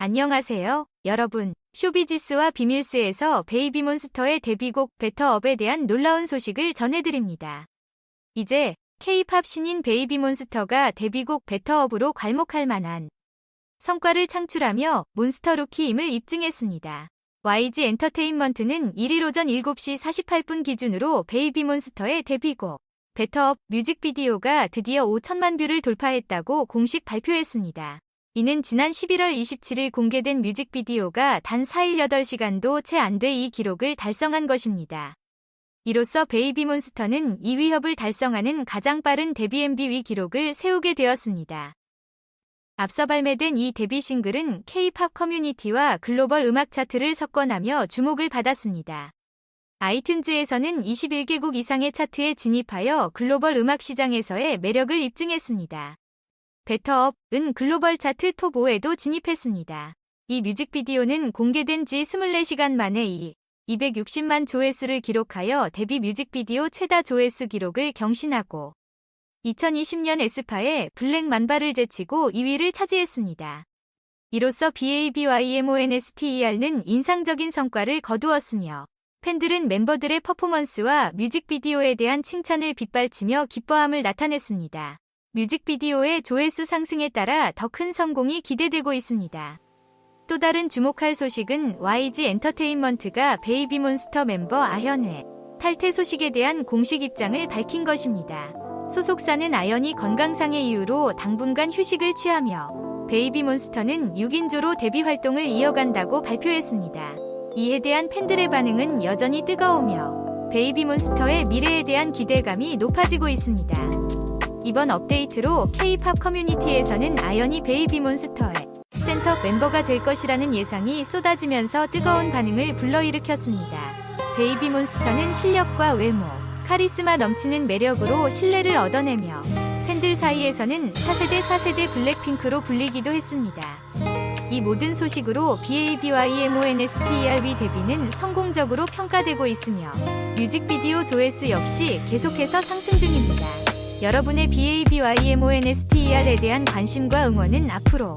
안녕하세요, 여러분. 쇼비지스와 비밀스에서 베이비몬스터의 데뷔곡 베터업에 대한 놀라운 소식을 전해드립니다. 이제 K-팝 신인 베이비몬스터가 데뷔곡 베터업으로 괄목할 만한 성과를 창출하며 몬스터 루키임을 입증했습니다. YG 엔터테인먼트는 1일 오전 7시 48분 기준으로 베이비몬스터의 데뷔곡 베터업 뮤직비디오가 드디어 5천만 뷰를 돌파했다고 공식 발표했습니다. 이는 지난 11월 27일 공개된 뮤직비디오가 단 4일 8시간도 채 안 돼 이 기록을 달성한 것입니다. 이로써 베이비몬스터는 2위 협을 달성하는 가장 빠른 데뷔 MV 위 기록을 세우게 되었습니다. 앞서 발매된 이 데뷔 싱글은 K-팝 커뮤니티와 글로벌 음악 차트를 석권하며 주목을 받았습니다. 아이튠즈에서는 21개국 이상의 차트에 진입하여 글로벌 음악 시장에서의 매력을 입증했습니다. 베터업은 글로벌 차트 톱 5에도 진입했습니다. 이 뮤직비디오는 공개된 지 24시간 만에 이 260만 조회수를 기록하여 데뷔 뮤직비디오 최다 조회수 기록을 경신하고 2020년 에스파에 블랙 만발을 제치고 2위를 차지했습니다. 이로써 BABYMONSTER는 인상적인 성과를 거두었으며 팬들은 멤버들의 퍼포먼스와 뮤직비디오에 대한 칭찬을 빗발치며 기뻐함을 나타냈습니다. 뮤직비디오의 조회수 상승에 따라 더 큰 성공이 기대되고 있습니다. 또 다른 주목할 소식은 YG 엔터테인먼트가 베이비몬스터 멤버 아현의 탈퇴 소식에 대한 공식 입장을 밝힌 것입니다. 소속사는 아현이 건강상의 이유로 당분간 휴식을 취하며 베이비몬스터는 6인조로 데뷔 활동을 이어간다고 발표했습니다. 이에 대한 팬들의 반응은 여전히 뜨거우며 베이비몬스터의 미래에 대한 기대감이 높아지고 있습니다. 이번 업데이트로 K-팝 커뮤니티에서는 아연이 베이비 몬스터의 센터 멤버가 될 것이라는 예상이 쏟아지면서 뜨거운 반응을 불러일으켰습니다. 베이비 몬스터는 실력과 외모, 카리스마 넘치는 매력으로 신뢰를 얻어내며 팬들 사이에서는 4세대 4세대 블랙핑크로 불리기도 했습니다. 이 모든 소식으로 BABYMONSTERB 데뷔는 성공적으로 평가되고 있으며 뮤직비디오 조회수 역시 계속해서 상승 중입니다. 여러분의 BABYMONSTER에 대한 관심과 응원은 앞으로